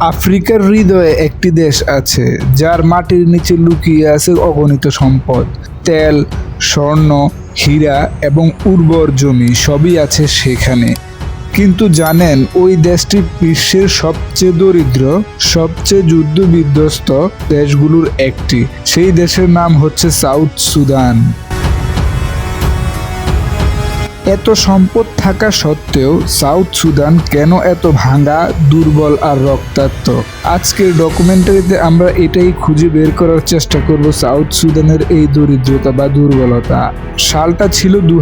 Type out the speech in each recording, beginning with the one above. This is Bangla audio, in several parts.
আফ্রিকার হৃদয়ে একটি দেশ আছে, যার মাটির নিচে লুকিয়ে আছে অগণিত সম্পদ। তেল, স্বর্ণ, হীরা এবং উর্বর জমি সবই আছে সেখানে। কিন্তু জানেন, ওই দেশটি বিশ্বের সবচেয়ে দরিদ্র, সবচেয়ে যুদ্ধ বিধ্বস্ত দেশগুলোর একটি। সেই দেশের নাম হচ্ছে সাউথ সুদান। এত সম্পদ থাকা সত্ত্বেও সাউথ সুদান কেন এত ভাঙা, দুর্বল আর রক্তাক্ত? আজকের ডকুমেন্টারিতে আমরা এটাই খুঁজে বের করার চেষ্টা করব সাউথ সুদানের এই দরিদ্রতা বা দুর্বলতা। সালটা ছিল দু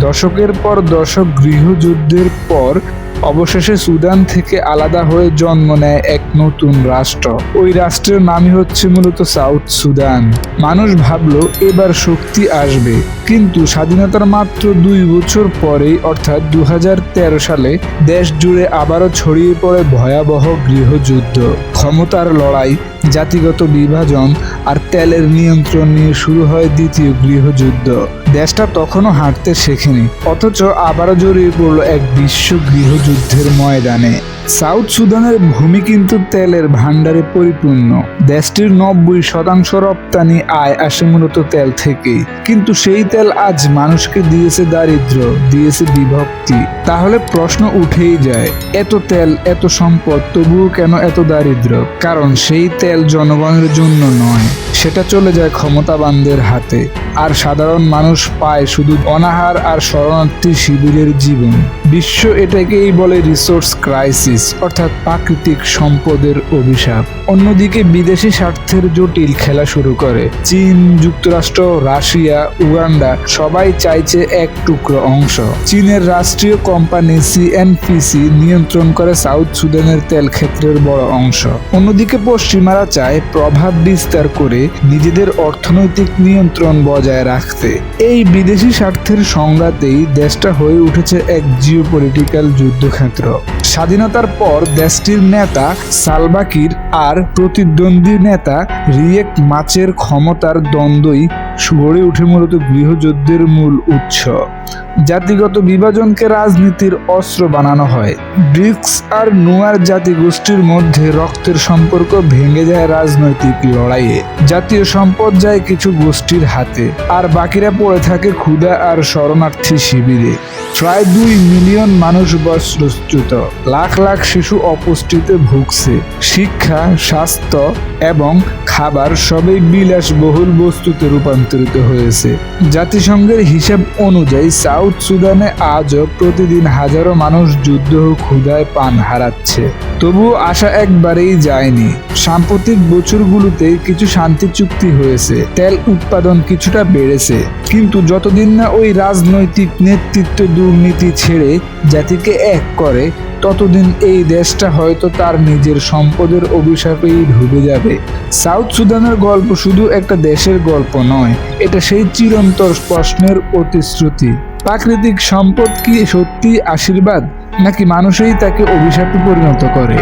দশকের পর দশক গৃহযুদ্ধের পর অবশেষে সুদান থেকে আলাদা হয়ে জন্ম নেয় এক নতুন রাষ্ট্র। ওই রাষ্ট্রের নামই হচ্ছে মূলত সাউথ সুদান। মানুষ ভাবল, এবার শক্তি আসবে। কিন্তু স্বাধীনতার মাত্র দুই বছর পরেই, অর্থাৎ দু হাজার তেরো সালে, দেশ জুড়ে আবারও ছড়িয়ে পড়ে ভয়াবহ গৃহযুদ্ধ। ক্ষমতার লড়াই, জাতিগত বিভাজন আর তেলের নিয়ন্ত্রণ নিয়ে শুরু হয় দ্বিতীয় গৃহযুদ্ধ। দেশটা তখনও হাঁটতে শেখেনি, অথচ আবারও জড়িয়ে পড়ল এক বিশ্ব গৃহযুদ্ধের ময়দানে। সাউথ সুদানের ভূমি কিন্তু তেলের ভাণ্ডারে পরিপূর্ণ। দেশটির নব্বই শতাংশ রপ্তানি আয় আসে মূলত তেল থেকেই। কিন্তু সেই তেল আজ মানুষকে দিয়েছে দারিদ্র, দিয়েছে বিভক্তি। তাহলে প্রশ্ন উঠেই যায়, এত তেল, এত সম্পদ, তবুও কেন এত দারিদ্র? কারণ সেই তেল জনগণের জন্য নয়, সেটা চলে যায় ক্ষমতাবানদের হাতে। আর সাধারণ মানুষ পায় শুধু অনাহার আর শরণার্থী শিবিরের জীবন। বিশ্ব এটাকেই বলে রিসোর্স ক্রাইসিস অর্থাৎ প্রাকৃতিক সম্পদের অভিশাপ। অন্যদিকে বিদেশি স্বার্থের জটিল খেলা শুরু করে। চীন, যুক্তরাষ্ট্র, রাশিয়া, উগান্ডা সবাই চাইছে এক টুকরো অংশ। চীনের রাষ্ট্রীয় কোম্পানি সিএনপিসি নিয়ন্ত্রণ করে সাউথ সুদানের তেল ক্ষেত্রের বড় অংশ। অন্যদিকে পশ্চিমারা চায় প্রভাব বিস্তার করে নিজেদের অর্থনৈতিক নিয়ন্ত্রণ বজায় রাখতে। এই বিদেশি স্বার্থের সংঘাতেই দেশটা হয়ে উঠেছে এক জিওপলিটিক্যাল যুদ্ধক্ষেত্র। স্বাধীনতার পর দেশটির নেতা সালবাকির আর প্রতিদ্বন্দ্বী নেতা রিয়েক মাচের ক্ষমতার দ্বন্দ্বই গড়ে উঠে মূলত গৃহযুদ্ধের মূল উৎস। জাতিগত বিভাজনকে রাজনীতির অস্ত্র বানানো হয়। ব্রিক্স আর নুয়ার জাতিগোষ্ঠীর মধ্যে রক্তের সম্পর্ক ভেঙে যায় রাজনৈতিক লড়াইয়ে। জাতীয় সম্পদ যায় কিছু গোষ্ঠীর হাতে, আর বাকিরা পড়ে থাকে ক্ষুধা আর শরণার্থী শিবিরে। প্রায় দুই মিলিয়ন মানুষ বস্ত্রচ্যুত লাখ লাখ শিশু অপুষ্টিতে ভুগছে। শিক্ষা, স্বাস্থ্য এবং খাবার সবই বিলাসবহুল বস্তুতে রূপান্তরিত হয়েছে। জাতিসংঘের হিসাব অনুযায়ী সাউথ সুদানে আজও প্রতিদিন হাজারো মানুষ যুদ্ধ ও ক্ষুধায় পান হারাচ্ছে। তবুও আশা একবারেই যায়নি। সাম্প্রতিক বছরগুলোতে কিছু শান্তি চুক্তি হয়েছে, তেল উৎপাদন কিছুটা বেড়েছে। কিন্তু যতদিন না ওই রাজনৈতিক নেতৃত্ব দুর্নীতি ছেড়ে জাতিকে এক করে, ততদিন এই দেশটা হয়তো তার নিজের সম্পদের অভিশাপেই ডুবে যাবে। সাউথ সুদানের গল্প শুধু একটা দেশের গল্প নয়, এটা সেই চিরন্তর প্রশ্নের প্রতিশ্রুতি প্রাকৃতিক সম্পদ কি সত্যি আশীর্বাদ? নাকি মানুষই তাকে অভিশাপে পরিণত করে?